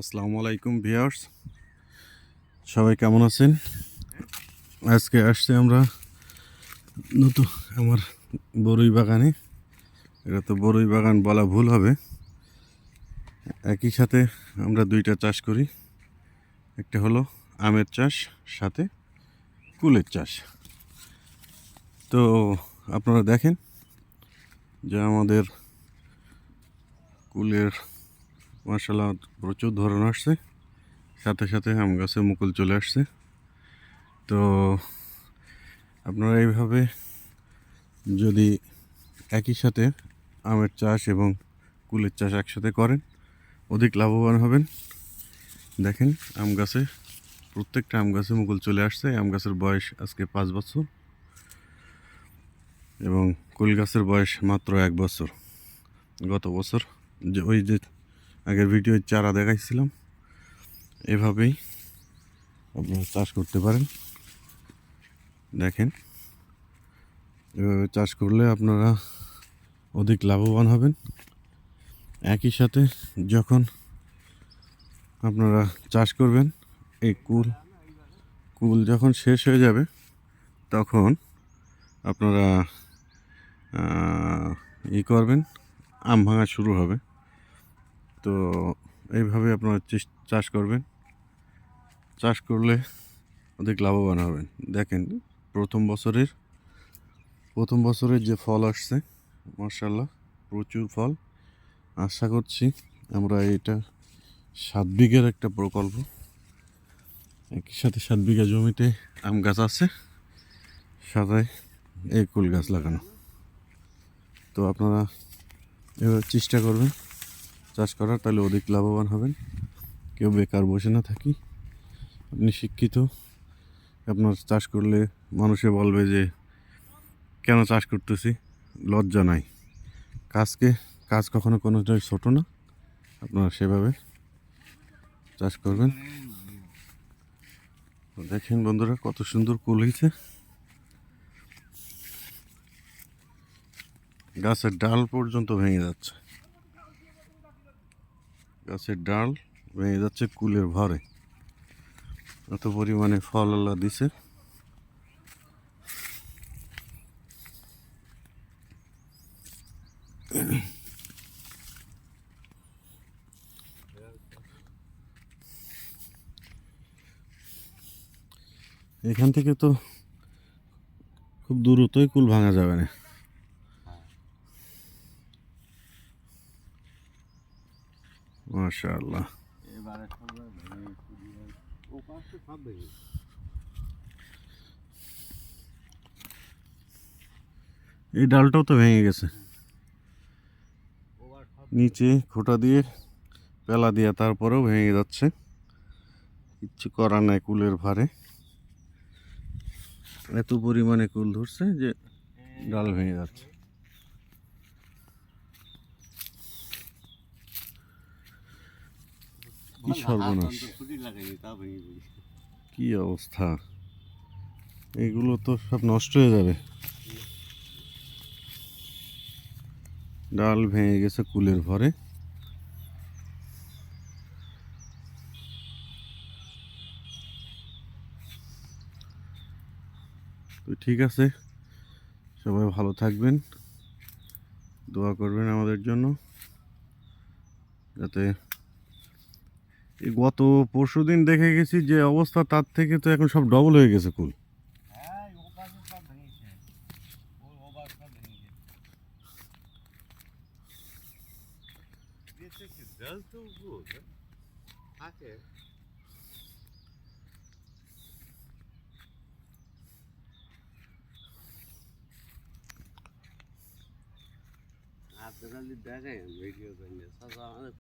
আসসালামু আলাইকুম ভিউয়ার্স। সবাই কেমন আছেন? আজকে আসছে আমরা নতুন আমার বরুই বাগানে। এটা তো বরুই বাগান বলা ভুল হবে। একই সাথে আমরা দুইটা চাষ করি। একটা হলো আমের চাষ, সাথে কুলের চাষ। তো আপনারা দেখেন যে আমাদের কুলের মার্শাল্লাহ প্রচুর ধরন আসছে। সাথে সাথে আম গাছে মুকুল চলে আসছে। তো আপনারা এইভাবে যদি একই সাথে আমের চাষ এবং কুলের চাষ একসাথে করেন, অধিক লাভবান হবেন। দেখেন, আম গাছে, প্রত্যেকটা আম গাছে মুকুল চলে আসছে। আম গাছের বয়স আজকে পাঁচ বছর এবং কুল গাছের বয়স মাত্র এক বছর। গত বছর যে ওই যে আগের ভিডিও চারা দেখাইছিলাম। এভাবেই আপনারা চাষ করতে পারেন। দেখেন, এভাবে চাষ করলে আপনারা অধিক লাভবান হবেন। একই সাথে যখন আপনারা চাষ করবেন, এই কুল কুল যখন শেষ হয়ে যাবে, তখন আপনারা ই করবেন, আম ভাঙা শুরু হবে। তো এইভাবে আপনারা চাষ করবেন। চাষ করলে অধিক লাভবান হবেন। দেখেন, প্রথম বছরের প্রথম বছরের যে ফল আসছে মার্শাল্লাহ প্রচুর ফল। আশা করছি আমরা এটা সাত বিঘের একটা প্রকল্প, একই সাথে সাত বিঘা জমিতে আম গাছ আছে সাথে এই কুল গাছ লাগানো। তো আপনারা এভাবে চেষ্টা করবেন। চাষ করার তাহলে অধিক লাভবান হবেন। কেউ বেকার বসে না থাকি। আপনি শিক্ষিত। আপনার চাষ করলে মানুষে বলবে যে, কেন চাষ করতেছি? লজ্জা নাই। কাজকে, কাজ কখনো কোনোটাই ছোটো না। আপনারা সেভাবে চাষ করবেন। দেখেন বন্ধুরা, কত সুন্দর কুল হয়েছে। গাছের ডাল পর্যন্ত ভেঙে যাচ্ছে। গাছের ডাল ভেঙে যাচ্ছে কুলের ভরে। এত পরিমাণে ফল আল্লাহ দিছে। এখান থেকে তো খুব দূরত্বই কুল ভাঙা যাবে না। মাশাআল্লাহ। হয়। এই ডালটাও তো ভেঙে গেছে। নিচে খোটা দিয়ে পেলা দিয়ে তারপরেও ভেঙে যাচ্ছে। কিচ্ছু করার নাই কুলের ভারে। এত পরিমাণে কুল ধরছে যে ডাল ভেঙে যাচ্ছে। কি সর্বনাশ। কি অবস্থা? এগুলো তো সব নষ্ট হয়ে যাবে। ডাল ভেঙে গেছে কুলের ভরে। তো ঠিক আছে সবাই ভালো থাকবেন দোয়া করবেন আমাদের জন্য যাতে গত পরশু দিন দেখে গেছি যে অবস্থা তার থেকে তো এখন সব ডবল হয়ে গেছে কুল। হ্যাঁ আপনারা দেখেন ভিডিও করলে সব আমাদের